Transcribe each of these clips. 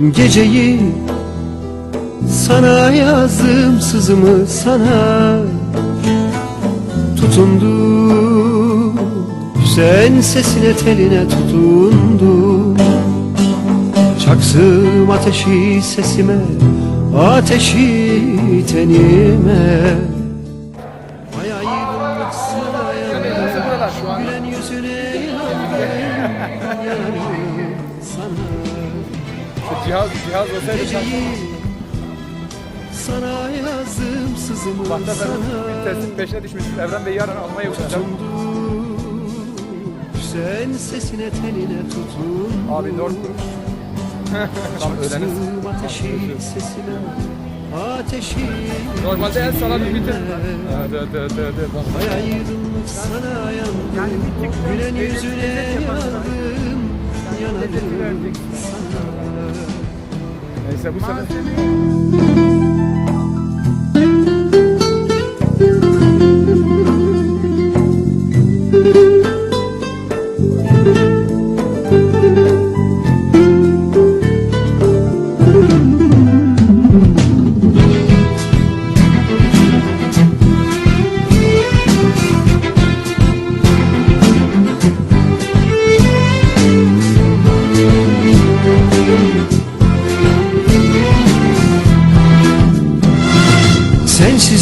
Geceyi sana yazdım sızımı sana tutundu. Sen sesine teline tutundu. Çaksım ateşi sesime Ateşi tenime. Gülen Cihaz, cihaz olsaydı Geceyi sana yazdım sızımı sana vitesin peşine düşmüşüm. Evren Bey yarın almaya uçacağım. Sen sesine teline tutun Abi dört kuruş. Tam ateşi sesine Ateşi Normalde el salar bir bitir. Ay aydınlık sana yandım Gülen yüzüne yandım sana Neyse bu sene.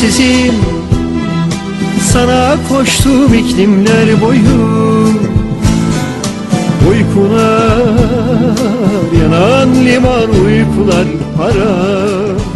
Sensizim sana koştum iklimler boyu. Uykular yanan liman uykular haram